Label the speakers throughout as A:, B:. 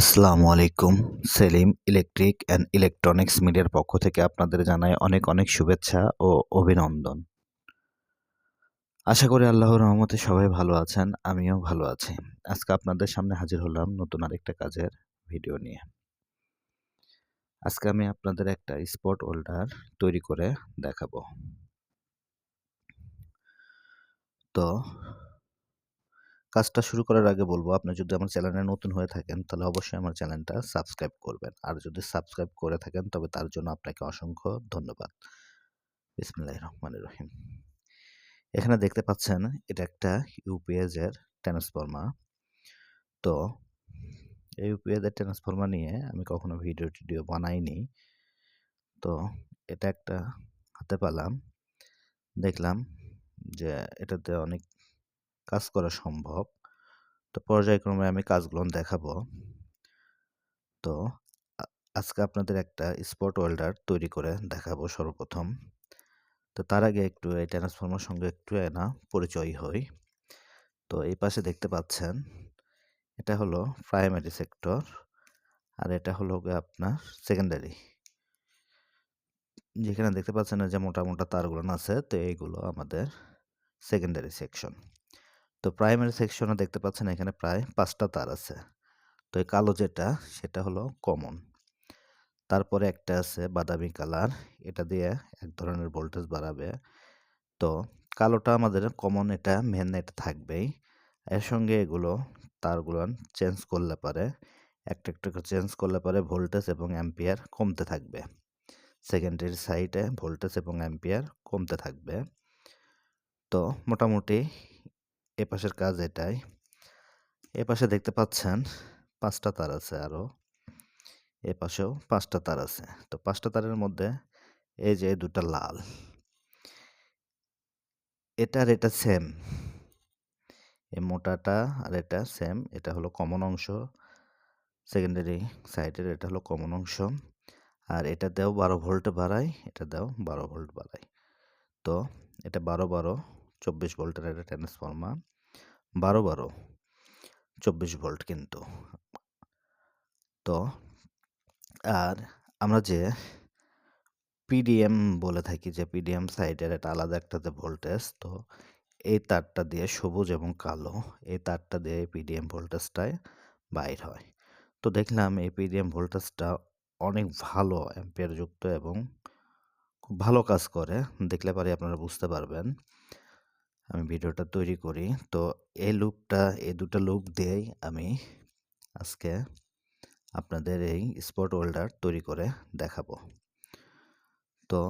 A: আসসালামু আলাইকুম। Selim electric and electronics মিডিয়ার পক্ষ থেকে আপনাদের জানাই অনেক অনেক শুভেচ্ছা ও অভিনন্দন। আশা করি আল্লাহর রহমতে সবাই ভালো আছেন, আমিও ভালো আছি। আজকে আপনাদের সামনে হাজির হলাম নতুন আরেকটা কাজের ভিডিও নিয়ে। আজকে আমি আপনাদের একটা স্পট হোল্ডার তৈরি করে দেখাবো। তো কাজটা শুরু করার আগে বলব, আপনি যদি আমার চ্যানেলে নতুন হয়ে থাকেন, তাহলে অবশ্যই আমার চ্যানেলটা সাবস্ক্রাইব করবেন। আর যদি সাবস্ক্রাইব করে থাকেন, তবে তার জন্য আপনাকে অসংখ্য ধন্যবাদ। বিসমুল্লাহ রহমান রহিম। এখানে দেখতে পাচ্ছেন, এটা একটা ইউপিএস এর ট্রান্সফর্মার তো, এই ইউপিএস এর ট্রান্সফর্মার নিয়ে আমি কখনো ভিডিও টিডিও বানাইনি। তো, এটা একটা হাতে পেলাম। দেখলাম যে, এটাতে অনেক কাজ করা সম্ভব। তো পর্যায়ক্রমে আমি কাজগুলো দেখাবো। তো আজকে আপনাদের একটা স্পট ওয়েল্ডার তৈরি করে দেখাবো সর্বপ্রথম। তো তার আগে একটু এই ট্রান্সফর্মার সঙ্গে একটু না পরিচয় হই। তো এই পাশে দেখতে পাচ্ছেন, এটা হলো প্রাইমারি সেক্টর আর এটা হলো আপনার সেকেন্ডারি যেখানে দেখতে পাচ্ছেন যে মোটা মোটা তারগুলো আছে, তো এইগুলো আমাদের সেকেন্ডারি সেকশন তো প্রাইমারি সেকশনে দেখতে পাচ্ছেন এখানে প্রায় পাঁচটা তার আছে। তো এই কালো যেটা, সেটা হলো কমন তারপরে একটা আছে বাদামি কালার এটা দিয়ে এক ধরনের ভোল্টেজ বাড়াবে। তো কালোটা আমাদের কমন এটা মেন এটা থাকবেই। এর সঙ্গে এগুলো, তারগুলো চেঞ্জ করলে পারে, একটা একটা চেঞ্জ করলে পারে ভোল্টেজ এবং অ্যাম্পিয়ার কমতে থাকবে। সেকেন্ডারি সাইডে ভোল্টেজ এবং অ্যাম্পিয়ার কমতে থাকবে। তো মোটামুটি এ পাশের কাজ এটাই। এ পাশে দেখতে পাচ্ছেন পাঁচটা তার আছে আরও এ পাশেও পাঁচটা তার আছে। তো পাঁচটা তারের মধ্যে এই যে দুটা লাল। এটার এটা সেম এই মোটাটা আর এটা সেম এটা হলো কমন অংশ। সেকেন্ডারি সাইডের এটা হলো কমন অংশ। আর এটা দেও বারো ভোল্ট বাড়াই এটা দেও বারো ভোল্ট বাড়াই তো এটা বারো বারো, চব্বিশ ভোল্টের একটা ট্রান্সফর্মার বারো বারো, চব্বিশ ভোল্ট কিন্তু। তো, আর আমরা যে পিডিএম বলে থাকি, যে পিডিএম সাইডের একটা আলাদা একটা যে ভোল্টেজ তো এই তারটা দিয়ে সবুজ এবং কালো, এই তারটা দিয়ে পিডিএম ভোল্টেজটায় বাইর হয়। তো দেখলাম এই পিডিএম ভোল্টেজটা অনেক ভালো যুক্ত এবং খুব ভালো কাজ করে। দেখলে পারি আপনারা বুঝতে পারবেন। আমি ভিডিওটা তৈরি করি। তো এই লুপটা এই দুটো লুপ দিয়েই আমি আজকে আপনাদের এই স্পট হোল্ডার তৈরি করে দেখাবো। তো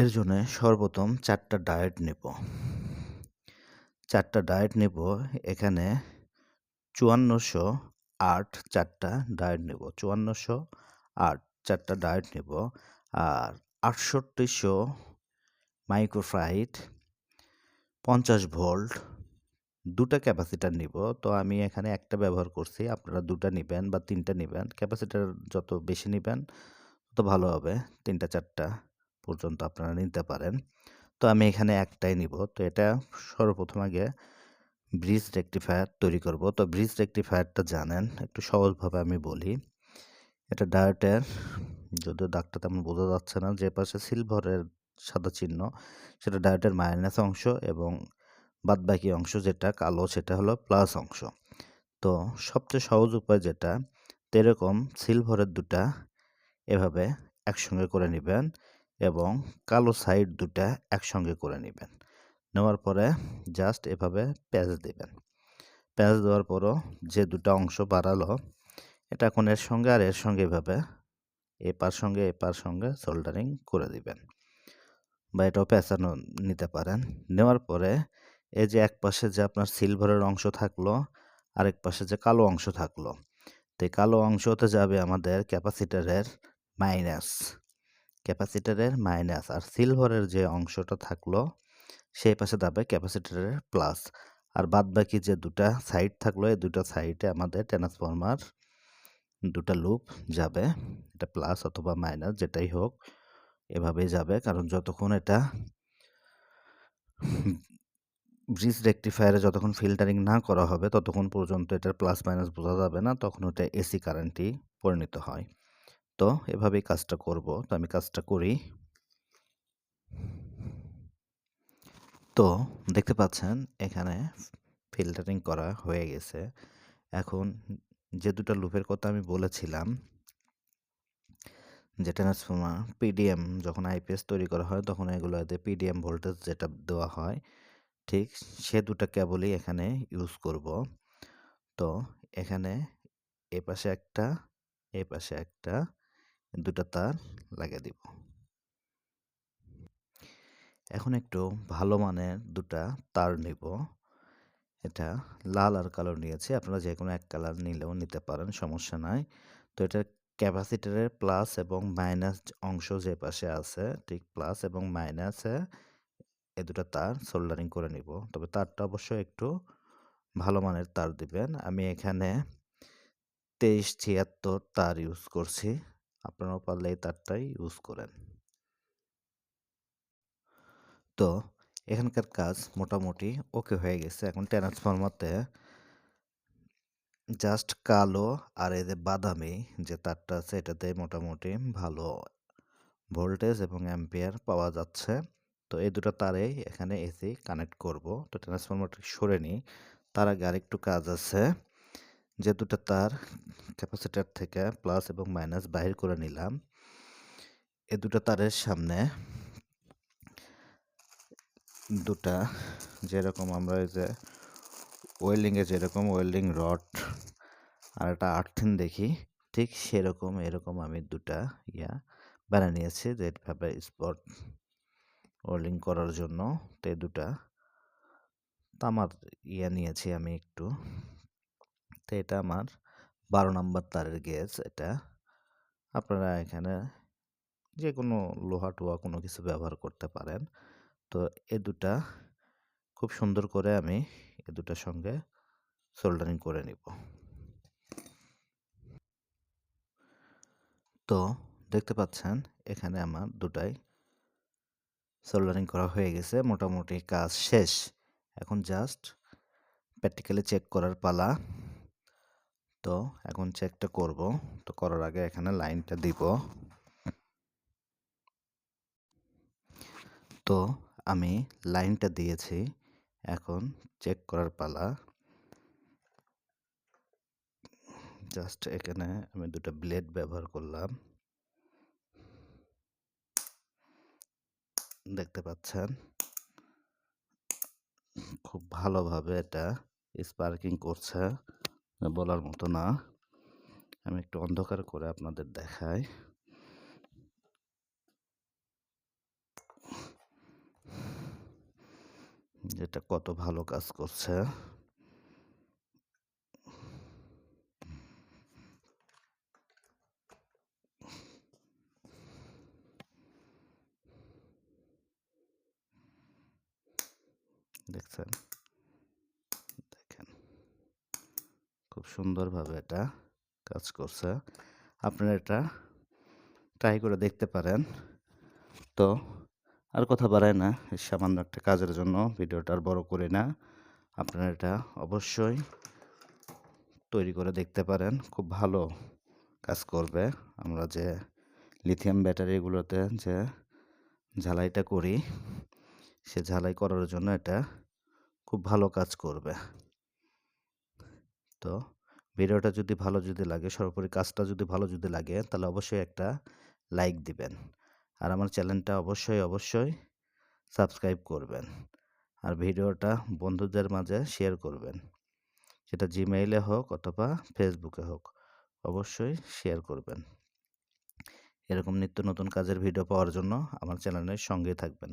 A: এর জন্য সর্বপ্রথম চারটা ডায়েট নেব। চারটা ডায়েট নেব, এখানে চুয়ান্নশো আট চারটা ডায়েট নেব। চুয়ান্নশো আট চারটা ডায়েট নেব, আর আটষট্টিশো মাইক্রোফ্রাইট পঞ্চাশ ভোল্ট, দুটা ক্যাপাসিটার নিব। তো আমি এখানে একটা ব্যবহার করছি, আপনারা দুটা নেবেন বা তিনটা নেবেন। ক্যাপাসিটার যত বেশি নেবেন, তত ভালো হবে, তিনটা, চারটা পর্যন্ত আপনারা নিতে পারেন। তো আমি এখানে একটাই নিব। তো এটা সর্বপ্রথম আগে ব্রিজ রেকটিফায়ার তৈরি করব। তো ব্রিজ রেকটিফায়ারটা জানেন, একটু সহজভাবে আমি বলি। এটা ডায়েটের যদিও দাগটা তেমন বোঝা যাচ্ছে না, যে পাশে সিলভারের সাদা চিহ্ন। সেটা ডায়েটের মাইনাস অংশ এবং বাদবাকি অংশ যেটা কালো, সেটা হলো প্লাস অংশ। তো সবচেয়ে সহজ উপায় যেটা এরকম সিলভারের দুটা এভাবে একসঙ্গে করে নেবেন এবং কালো সাইড দুটা একসঙ্গে করে নেবেন। নেওয়ার পরে জাস্ট এভাবে প্যাচ দেবেন। প্যাচ দেওয়ার পরও যে দুটা অংশ বাড়ালো, এটা এখন এর সঙ্গে আর এর সঙ্গে এভাবে এপার সঙ্গে এপার সঙ্গে সোল্ডারিং করে দিবেন। বা এটাও পেঁচানো নিতে পারেন। নেওয়ার পরে এই যে এক পাশে যে আপনার সিলভারের অংশ থাকল, আরেক পাশে যে কালো অংশ থাকল, তো কালো অংশতে যাবে আমাদের ক্যাপাসিটারের মাইনাস ক্যাপাসিটারের মাইনাস আর সিলভারের যে অংশটা থাকল, সেই পাশে যাবে ক্যাপাসিটারের প্লাস আর বাদ বাকি যে দুটা সাইড থাকল, এই দুটা সাইডে আমাদের ট্রান্সফরমার দুটা লুপ যাবে, এটা প্লাস অথবা মাইনাস যেটাই হোক। এভাবেই যাবে। কারণ যতক্ষণ এটা ব্রিজ রেকটিফায়ারে যতক্ষণ ফিল্টারিং না করা হবে, ততক্ষণ পর্যন্ত এটার প্লাস মাইনাস বোঝা যাবে না, তখন ওটা এসি কারেন্টই পরিণত হয়। তো এভাবেই কাজটা করব। তো আমি কাজটা করি। তো দেখতে পাচ্ছেন, এখানে ফিল্টারিং করা হয়ে গেছে। এখন যে দুটো লুপের কথা আমি বলেছিলাম যে ট্রান্সফর্মার পিডিএম যখন আইপিএস তৈরি করা হয়, তখন এগুলোতে পিডিএম ভোল্টেজ যেটা দেওয়া হয়, ঠিক সে দুটো কেবলই এখানে ইউজ করব। তো এখানে এ পাশে একটা, এ পাশে একটা, দুটো তার লাগিয়ে দিব। এখন একটু ভালো মানের দুটা তার নিব। এটা লাল আর কালো নিয়েছি, আপনারা যে কোনো এক কালার নিলেও নিতে পারেন, সমস্যা নাই। তো এটা ক্যাপাসিটারের প্লাস এবং মাইনাস অংশ যে পাশে আছে, ঠিক প্লাস এবং মাইনাসে এ দুটো তার সোল্ডারিং করে নিব। তবে তারটা অবশ্যই একটু ভালো মানের তার দিবেন। আমি এখানে তেইশ ছিয়াত্তর তার ইউজ করছি। আপনারাও পারলে এই তারটাই ইউজ করেন। তো, এখানকার কাজ মোটামুটি ওকে হয়ে গেছে। এখন ট্রান্সফরমারতে জাস্ট কালো আর এই যে বাদামি যে তারটা আছে, এটাতে মোটামুটি ভালো ভোল্টেজ এবং অ্যাম্পিয়ার পাওয়া যাচ্ছে। তো এই দুটো তারেই এখানে এসি কানেক্ট করব। তো ট্রান্সফরমারটা সরে নিই। তার আগে আরেকটু কাজ আছে। যে দুটো তার ক্যাপাসিটার থেকে প্লাস এবং মাইনাস বাহির করে নিলাম। এ দুটো তারের সামনে দুটা, যেরকম আমরা এই যে ওয়েল্ডিংয়ে যেরকম ওয়েল্ডিং রড আর একটা আর্থিন দেখি, ঠিক সেরকম, এরকম আমি দুটা ইয়া বানিয়ে নিয়েছি যেভাবে স্পট ওয়েল্ডিং করার জন্য। তো দুটা তামার ইয়া নিয়েছি আমি একটু। তো এটা আমার বারো নম্বর তারের গেজ এটা। আপনারা এখানে যে কোনো লোহা টোহা কোনো কিছু ব্যবহার করতে পারেন। তো এ দুটা খুব সুন্দর করে আমি এ দুটার সঙ্গে সোল্ডারিং করে নিব। তো দেখতে পাচ্ছেন, এখানে আমার দুটাই সোল্ডারিং করা হয়ে গেছে, মোটামুটি কাজ শেষ। এখন জাস্ট প্র্যাকটিক্যালি চেক করার পালা। তো এখন চেকটা করব, তো করার আগে এখানে লাইনটা দিব। তো আমি লাইনটা দিয়েছি। এখন চেক করার পালা। জাস্ট এখানে আমি দুটো ব্লেড ব্যবহার করলাম। দেখতে পাচ্ছেন? খুব ভালোভাবে এটা স্পার্কিং করছে। বলার মতো না। আমি একটু অন্ধকার করে আপনাদের দেখাই। যেটা কত ভালো কাজ করছে। দেখছেন? দেখেন। খুব সুন্দরভাবে এটা কাজ করছে। আপনারা এটা ট্রাই করে দেখতে পারেন। তো আর কথা বাড়ায় না সামান্য একটা কাজের জন্য ভিডিওটা আর বড় করি না। আপনারা এটা অবশ্যই তৈরি করে দেখতে পারেন, খুব ভালো কাজ করবে। আমরা যে লিথিয়াম ব্যাটারিগুলোতে যে ঝালাইটা করি, সে ঝালাই করার জন্য এটা খুব ভালো কাজ করবে। তো ভিডিওটা যদি ভালো যদি লাগে, সর্বোপরি কাজটা যদি ভালো যদি লাগে, তাহলে অবশ্যই একটা লাইক দিবেন। আর আমার চ্যানেলটা অবশ্যই অবশ্যই সাবস্ক্রাইব করবেন। আর ভিডিওটা বন্ধুদের মাঝে শেয়ার করবেন। সেটা জিমেইলে হোক অথবা ফেসবুকে হোক, অবশ্যই শেয়ার করবেন। এরকম নিত্য নতুন কাজের ভিডিও পাওয়ার জন্য আমার চ্যানেলের সঙ্গে থাকবেন।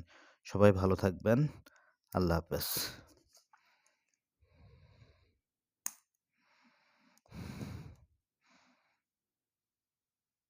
A: সবাই ভালো থাকবেন। আল্লাহ হাফেজ।